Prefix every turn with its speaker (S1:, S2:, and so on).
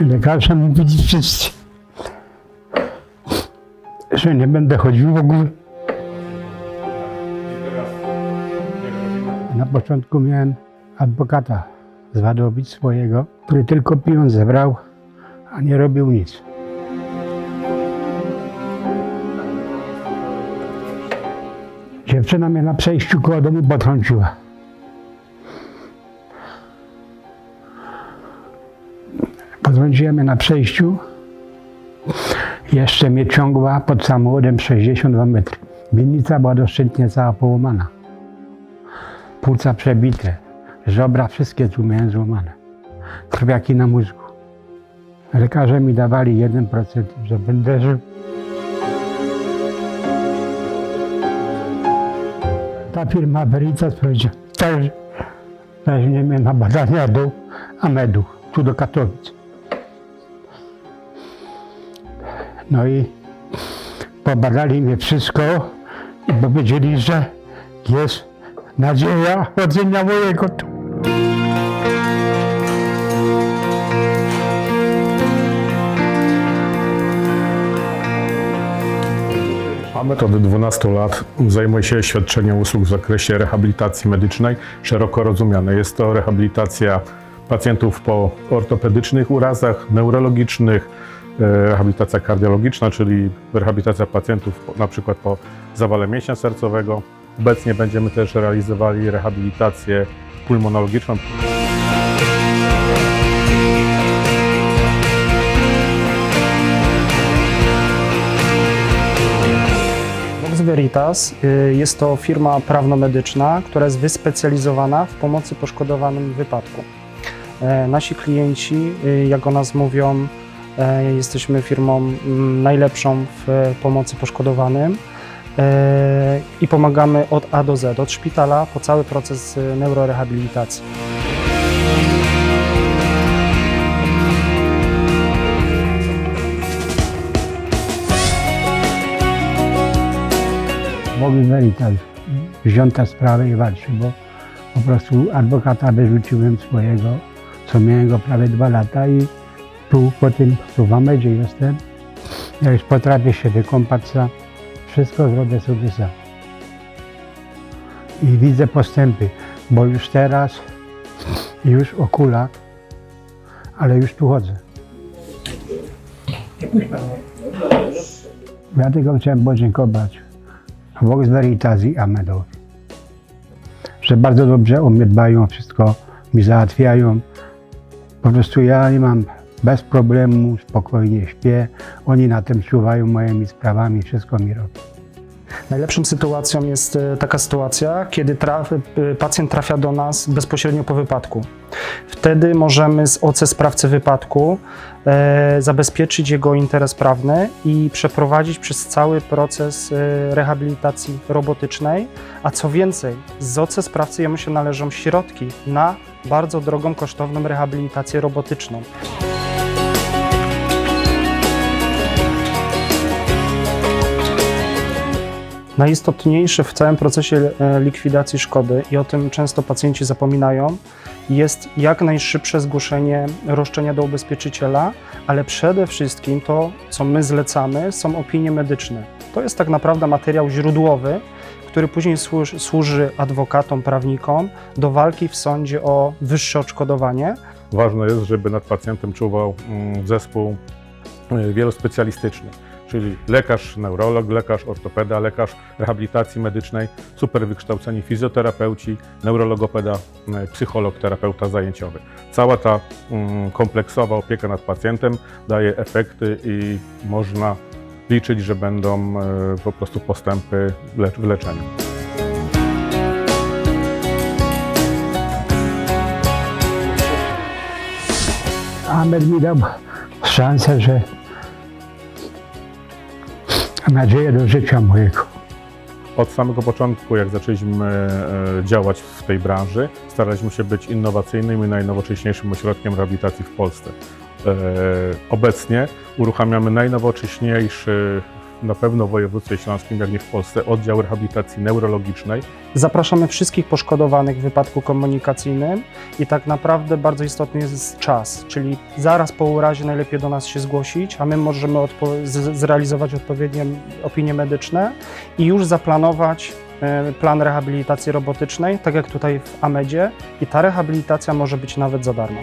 S1: Lekarze mówili wszyscy, że nie będę chodził w ogóle. Na początku miałem adwokata z Wadowic swojego, który tylko pieniądze brał, a nie robił nic. Dziewczyna mnie na przejściu koło domu potrąciła. Mnie na przejściu. Jeszcze mnie ciągła pod samochodem 62 metry. Winnica była doszczętnie cała połamana. Płuca przebite, żebra wszystkie tu miałem złamane. Krwiaki na mózgu. Lekarze mi dawali 1%, że będę żył. Ta firma Veritas powiedziała, też weźmie mnie na badania do Amedu, tu do Katowic. No i pobadali mnie wszystko i powiedzieli, że jest nadzieja chodzenia mojego tu.
S2: Amet od 12 lat zajmuje się świadczeniem usług w zakresie rehabilitacji medycznej, szeroko rozumianej. Jest to rehabilitacja pacjentów po ortopedycznych urazach, neurologicznych, rehabilitacja kardiologiczna, czyli rehabilitacja pacjentów na przykład po zawale mięśnia sercowego. Obecnie będziemy też realizowali rehabilitację pulmonologiczną.
S3: Vox Veritas y, jest to firma prawnomedyczna, która jest wyspecjalizowana w pomocy poszkodowanym w wypadku. E, Nasi klienci, y, jak o nas mówią, e, jesteśmy firmą mm, najlepszą w pomocy poszkodowanym e, i pomagamy od A do Z, od szpitala po cały proces neurorehabilitacji.
S1: Mogli Veritas wziąć tę sprawę i walczyć, bo po prostu adwokata wyrzuciłem swojego, co miałem go prawie dwa lata i tu po tym, tu w Amedzie jestem, ja już potrafię się wykąpać sam, wszystko zrobię sobie sam. I widzę postępy, bo już teraz, już o kulach, ale już tu chodzę. Ja tylko chciałem podziękować Vox Veritas i Amedowi, że bardzo dobrze o mnie dbają, wszystko mi załatwiają. Po prostu ja nie mam bez problemu, spokojnie śpię. Oni na tym czuwają moimi sprawami, wszystko mi robią.
S3: Najlepszą sytuacją jest e, taka sytuacja, kiedy traf, e, pacjent trafia do nas bezpośrednio po wypadku. Wtedy możemy z OC sprawcy wypadku e, zabezpieczyć jego interes prawny i przeprowadzić przez cały proces e, rehabilitacji robotycznej. A co więcej, z OC sprawcy jemu się należą środki na bardzo drogą, kosztowną rehabilitację robotyczną. Najistotniejsze w całym procesie e, likwidacji szkody, i o tym często pacjenci zapominają, jest jak najszybsze zgłoszenie roszczenia do ubezpieczyciela, ale przede wszystkim to, co my zlecamy, są opinie medyczne. To jest tak naprawdę materiał źródłowy, który później służy, adwokatom, prawnikom do walki w sądzie o wyższe odszkodowanie.
S2: Ważne jest, żeby nad pacjentem czuwał mm, zespół y, wielospecjalistyczny, czyli lekarz, neurolog, lekarz, ortopeda, lekarz rehabilitacji medycznej, super wykształceni fizjoterapeuci, neurologopeda, psycholog, terapeuta zajęciowy. Cała ta mm, kompleksowa opieka nad pacjentem daje efekty i można liczyć, że będą y, po prostu postępy w leczeniu.
S1: Ahmed mi dał szansę, że nadzieję do życia mojego.
S2: Od samego początku, jak zaczęliśmy e, działać w tej branży, staraliśmy się być innowacyjnym i najnowocześniejszym ośrodkiem rehabilitacji w Polsce. E, Obecnie uruchamiamy najnowocześniejszy na pewno w województwie śląskim, jak nie w Polsce, oddział rehabilitacji neurologicznej.
S3: Zapraszamy wszystkich poszkodowanych w wypadku komunikacyjnym i tak naprawdę bardzo istotny jest czas, czyli zaraz po urazie najlepiej do nas się zgłosić, a my możemy odpo- zrealizować odpowiednie opinie medyczne i już zaplanować e, plan rehabilitacji robotycznej, tak jak tutaj w Amedzie i ta rehabilitacja może być nawet za darmo.